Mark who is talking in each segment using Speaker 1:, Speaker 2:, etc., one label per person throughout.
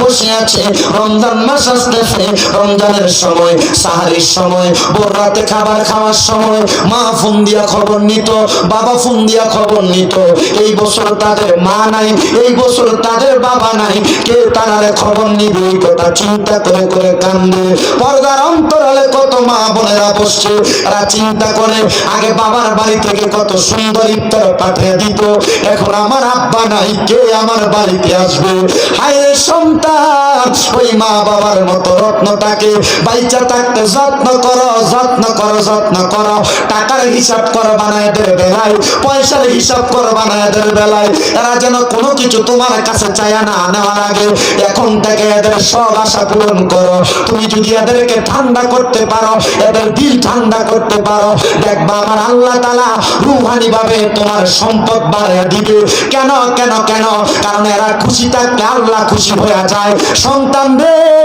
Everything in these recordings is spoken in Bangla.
Speaker 1: বসে আছে। রমজান মাস আসতেছে। রমজানের সময়, সাহারির সময়, ভোর রাতে খাবার খাওয়ার সময়, মা ফোন দিয়া খবর নিত, বাবা ফোন দিয়া খবর নিত। এই বছর তাদের মা নাই, এই বছর তাদের বাবা নাই। কে তারারে খবর নিবে, এই কথা চিন্তা করে করে কান্দে। পর্দার অন্তরালে কত মা বোনেরা বসছে। এরা চিন্তা করে, আগে বাবার বাড়ি থেকে কত সুন্দর ইফতার পাঠিয়ে দিত। এখন আমার আব্বা নাই, কে আমার বাড়িতে আসবে? হায় রে ওই মা বাবার মতো রত্নটাকে বাইচা থাকতে যত্ন করো, যত্ন যত্ন করো। টাকার হিসাব বেলায়, পয়সার হিসাব বেলায়। এরা যেন কোনো কিছু তোমার কাছে না, নেওয়ার আগে এখন থেকে এদের সব আশা পূরণ করো। তুমি যদি এদেরকে ঠান্ডা করতে পারো, এদের দিল ঠান্ডা করতে পারো, দেখবা আমার আল্লাহ তালা রুহানি ভাবে তোমার সম্পদ বাড়িয়ে দিবে। কেন কেন কেন? কারণ এরা খুশি থাকলে আল্লাহ খুশি হয়ে যায় সন্তানদের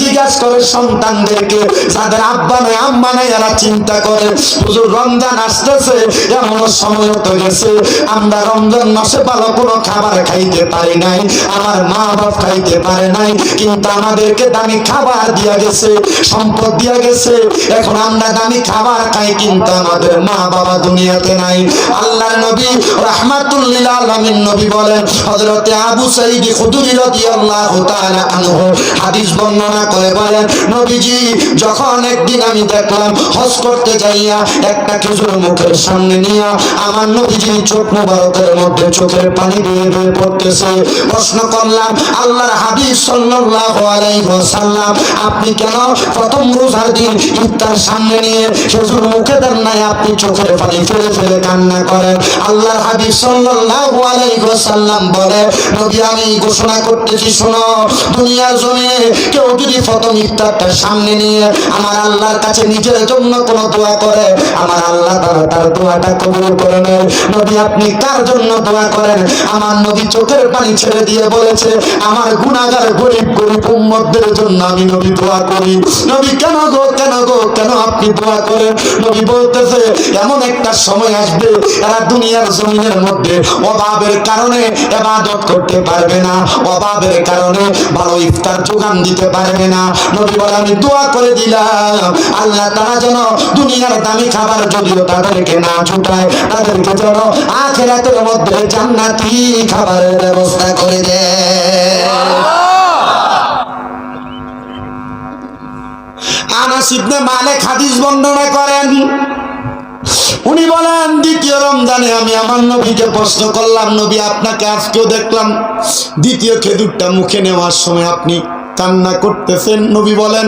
Speaker 1: জিজ্ঞাসা করে সন্তানদেরকে, যাদের আব্বা নাই, আম্মা নাই, এরা চিন্তা করে, হুজুর, রমজান আসতেছে, এমন সময় তো গেছে, আমরা রমজান মাসে ভালো কোনো খাবার খাইতে পারি নাই, আমার মা বাপ খাইতে পারে নাই, কিন্তু আমাদেরকে দামি খাবার দিয়া গেছে, সম্পদ দিয়া গেছে, এখন আমরা দামি খাবার খাই, কিন্তু আমাদের মা বাবা দুনিয়াতে নাই। আল্লাহ নবী রাহমাতুল্লিল আলামিন নবী বলেন, হযরতে আবু সাঈদ খুদরি রাদিয়াল্লাহু তাআলা আনহু, হাদিস বর্ণনা করে বলেন, নবীজি, যখন একদিন আমি দেখলাম, হজ করতে যাইয়া একটা খেজুর মুখের সামনে নিয়ে আমার নবীজি চোখ মুবারকের মধ্যে চোখের পানি দিয়ে বের পড়তেছে। প্রশ্ন করলাম, আল্লাহর হাবিব সাল্লাল্লাহু আলাইহি ওয়াসাল্লাম, আপনি কেন প্রথম রোজার দিন ইফতার সামনে নিয়ে খেজুর মুখে দেন নাই? আপনি চোখের পানি ফেলে ফেলে কান্না করেন। আল্লাহর হাবিব সাল্লাল্লাহু আলাইহি ওয়াসাল্লাম বলে, নবী আমি ঘোষণা করতেছি, শোনো, দুনিয়ার জমিনে কেউ যদি প্রথম ইফতারটা সামনে নিয়ে আমার আল্লাহর কাছে নিজের জন্য কোনো দোয়া করে, আমার আল্লাহ তারা তার দোয়াটা কবুল করে নেয়। নবী, আপনি কার জন্য দোয়া করেন? আমার নবী চোখের পানি ছেড়ে দিয়ে বলেছে, আমার গুণাগার গরিব গরিব উম্মতদের জন্য আমি নবী দোয়া করি। নবী, কেন গো কেন গো, কেন আপনি দোয়া করেন? নবী বলতেছে, এমন একটা সময় আসবে, এরা দুনিয়ার জমিনের মধ্যে অভাবের কারণে এবাদত করতে পারবে না। অভাবের কারণে ভালো ইফতার যোগান দিতে পারবে না। নবী বলে, আমি দোয়া করে দিলাম। আল্লাহ তারা যেন দুনিয়ার দামি খাবার যদিও তাদেরকে না ছুটায়, তাদেরকে যেন আখেরাতের মধ্যে জান্নাতি খাবারের ব্যবস্থা করে দেয়। করেন, উনি বলেন, দ্বিতীয় রমজানে আমি আমার প্রশ্ন করলাম আপনাকে আজকেও দ্বিতীয় খেজুরটা মুখে নেওয়ার সময় আপনি কান্না করতেছেন নবী বলেন